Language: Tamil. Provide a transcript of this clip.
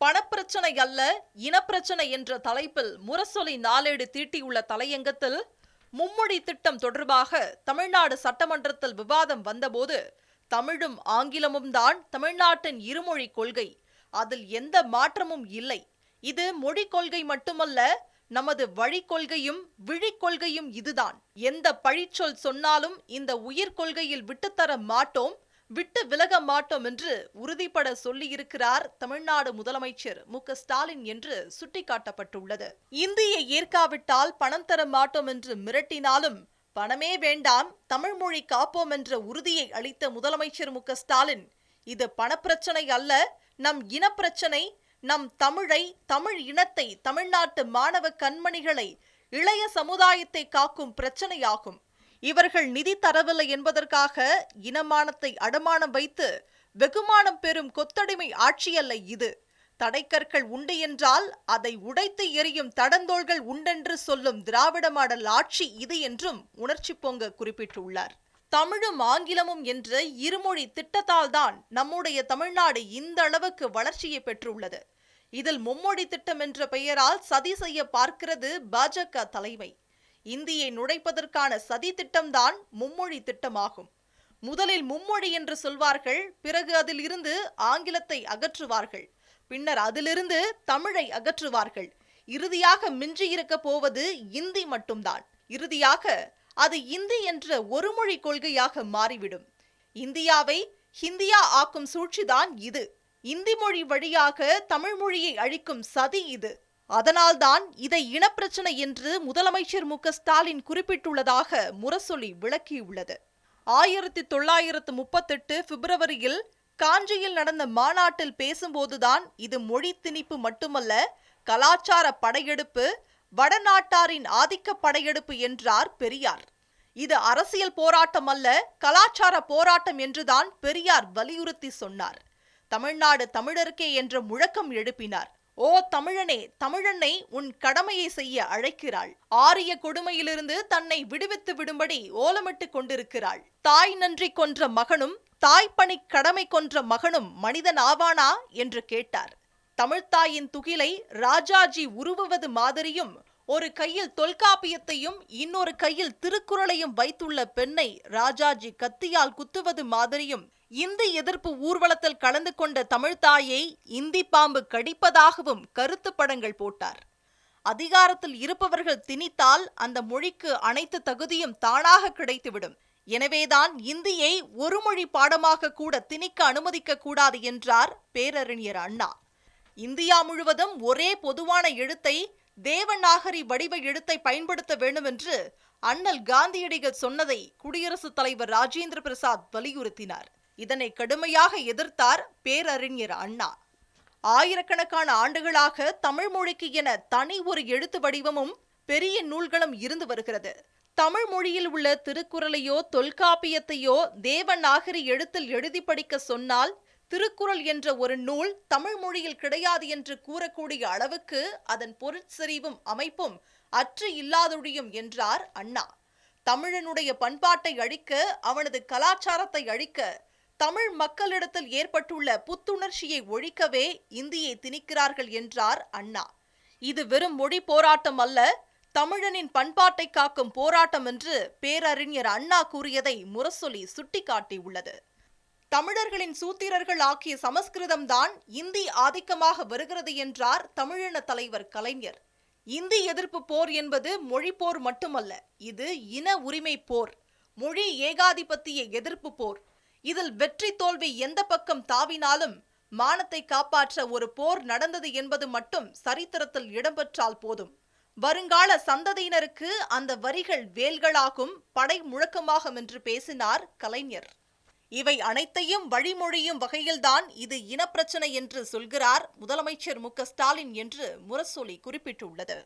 பணப்பிரச்சனை அல்ல இனப்பிரச்சனை என்ற தலைப்பில் முரசொலி நாளேடு தீட்டியுள்ள தலையங்கத்தில் மும்மொழி திட்டம் தொடர்பாக தமிழ்நாடு சட்டமன்றத்தில் விவாதம் வந்தபோது தமிழும் ஆங்கிலமும் தான் தமிழ்நாட்டின் இருமொழி கொள்கை. அதில் எந்த மாற்றமும் இல்லை. இது மொழி கொள்கை மட்டுமல்ல நமது வழி கொள்கையும் விழி கொள்கையும் இதுதான். எந்த பழிச்சொல் சொன்னாலும் இந்த உயிர் கொள்கையில் விட்டுத்தர மாட்டோம். விட்டு விலக மாட்டோம் என்று உறுதிபட சொல்லியிருக்கிறார் தமிழ்நாடு முதலமைச்சர் மு க ஸ்டாலின் என்று சுட்டிக்காட்டப்பட்டுள்ளது. இந்தியை ஏற்காவிட்டால் பணம் தர மாட்டோம் என்று மிரட்டினாலும் பணமே வேண்டாம் தமிழ் மொழி காப்போம் என்ற உறுதியை அளித்த முதலமைச்சர் மு க ஸ்டாலின் இது பணப்பிரச்சனை அல்ல நம் இனப்பிரச்சனை நம் தமிழை தமிழ் இனத்தை தமிழ்நாட்டு மாணவ கண்மணிகளை இளைய சமுதாயத்தை காக்கும் பிரச்சனையாகும். இவர்கள் நிதி தரவில்லை என்பதற்காக இனமானத்தை அடமானம் வைத்து வெகுமானம் பெறும் கொத்தடிமை ஆட்சியல்ல இது. தடைக்கற்கள் உண்டு என்றால் அதை உடைத்து எரியும் தடந்தோள்கள் உண்டென்று சொல்லும் திராவிட மாடல் ஆட்சி இது என்றும் உணர்ச்சி பொங்க குறிப்பிட்டுள்ளார். தமிழும் ஆங்கிலமும் என்ற இருமொழி திட்டத்தால் தான் நம்முடைய தமிழ்நாடு இந்த அளவுக்கு வளர்ச்சியை பெற்றுள்ளது. இதில் மும்மொழி திட்டம் என்ற பெயரால் சதி செய்ய பார்க்கிறது பாஜக தலைமை. இந்தியை நுழைப்பதற்கான சதி திட்டம்தான் மும்மொழி திட்டமாகும். முதலில் மும்மொழி என்று சொல்வார்கள் பிறகு அதில் இருந்து ஆங்கிலத்தை அகற்றுவார்கள். பின்னர் அதிலிருந்து தமிழை அகற்றுவார்கள். இறுதியாக மிஞ்சியிருக்க போவது இந்தி மட்டும்தான். இறுதியாக அது இந்தி என்ற ஒரு மொழி கொள்கையாக மாறிவிடும். இந்தியாவை ஹிந்தியா ஆக்கும் சூழ்ச்சிதான் இது. இந்தி மொழி வழியாக தமிழ் மொழியை அழிக்கும் சதி இது. அதனால்தான் இதை இனப்பிரச்சனை என்று முதலமைச்சர் மு ஸ்டாலின் குறிப்பிட்டுள்ளதாக முரசொலி விளக்கியுள்ளது. ஆயிரத்தி தொள்ளாயிரத்து முப்பத்தெட்டு பிப்ரவரியில் காஞ்சியில் நடந்த மாநாட்டில் பேசும்போதுதான் இது மொழி திணிப்பு மட்டுமல்ல கலாச்சார படையெடுப்பு வடநாட்டாரின் ஆதிக்க படையெடுப்பு என்றார் பெரியார். இது அரசியல் போராட்டம் அல்ல கலாச்சார போராட்டம் என்றுதான் பெரியார் வலியுறுத்தி சொன்னார். தமிழ்நாடு தமிழருக்கே என்ற முழக்கம் எழுப்பினார். ஓ தமிழனே தமிழனை உன் கடமையை செய்ய அழைக்கிறாள். ஆரிய கொடுமையிலிருந்து தன்னை விடுவித்து விடும்படி ஓலமிட்டு கொண்டிருக்கிறாள். தாய் நன்றி கொன்ற மகனும் தாய்ப்பணி கடமை கொன்ற மகனும் மனிதன் ஆவானா? என்று கேட்டார். தமிழ்த்தாயின் துகிலை ராஜாஜி உருவுவது மாதிரியும் ஒரு கையில் தொல்காப்பியத்தையும் இன்னொரு கையில் திருக்குறளையும் வைத்துள்ள பெண்ணை ராஜாஜி கத்தியால் குத்துவது மாதிரியும் இந்தி எதிர்ப்பு ஊர்வலத்தில் கலந்து கொண்ட தமிழ்தாயை இந்தி பாம்பு கடிப்பதாகவும் கருத்து படங்கள் போட்டார். அதிகாரத்தில் இருப்பவர்கள் திணித்தால் அந்த மொழிக்கு அனைத்து தகுதியும் தானாக கிடைத்துவிடும். எனவேதான் இந்தியை ஒரு மொழி பாடமாக கூட திணிக்க அனுமதிக்க கூடாது என்றார் பேரறிஞர் அண்ணா. இந்தியா முழுவதும் ஒரே பொதுவான எழுத்தை தேவநாகரி வடிவ எழுத்தை பயன்படுத்த வேண்டும் என்று அண்ணல் காந்தியடிகள் சொன்னதை குடியரசுத் தலைவர் ராஜேந்திர பிரசாத் வலியுறுத்தினார். இதனை கடுமையாக எதிர்த்தார் பேரறிஞர் அண்ணா. ஆயிரக்கணக்கான ஆண்டுகளாக தமிழ் மொழிக்கு என தனி ஒரு எழுத்து வடிவமும் பெரிய நூல்களும் இருந்து வருகிறது. தமிழ் மொழியில் உள்ள திருக்குறளையோ தொல்காப்பியத்தையோ தேவநாகரி எழுத்தில் எழுதி படிக்க சொன்னால் திருக்குறள் என்ற ஒரு நூல் தமிழ் மொழியில் கிடையாது என்று கூறக்கூடிய அளவுக்கு அதன் பொருட்செறிவும் அமைப்பும் அற்று இல்லாதொழியும் என்றார் அண்ணா. தமிழனுடைய பண்பாட்டை அழிக்க அவனது கலாச்சாரத்தை அழிக்க தமிழ் மக்களிடத்தில் ஏற்பட்டுள்ள புத்துணர்ச்சியை ஒழிக்கவே இந்தியை திணிக்கிறார்கள் என்றார் அண்ணா. இது வெறும் மொழி போராட்டம் அல்ல தமிழனின் பண்பாட்டை காக்கும் போராட்டம் என்று பேரறிஞர் அண்ணா கூறியதை முரசொலி சுட்டிக்காட்டியுள்ளது. தமிழர்களின் சூத்திரர்கள் ஆக்கிய சமஸ்கிருதம்தான் இந்தி ஆதிக்கமாக வருகிறது என்றார் தமிழின தலைவர் கலைஞர். இந்தி எதிர்ப்பு போர் என்பது மொழி போர் மட்டுமல்ல இது இன உரிமை போர் மொழி ஏகாதிபத்திய எதிர்ப்பு போர் இதில் வெற்றி தோல்வி எந்த பக்கம் தாவினாலும் மானத்தை காப்பாற்ற ஒரு போர் நடந்தது என்பது மட்டும் சரித்திரத்தில் இடம்பெற்றால் போதும். வருங்கால சந்ததியினருக்கு அந்த வரிகள் வேல்களாகும் படை முழக்கமாகும் என்று பேசினார் கலைஞர். இவை அனைத்தையும் வழிமொழியும் வகையில்தான் இது இனப்பிரச்சனை என்று சொல்கிறார் முதலமைச்சர் மு ஸ்டாலின் என்று முரசொலி குறிப்பிட்டுள்ளது.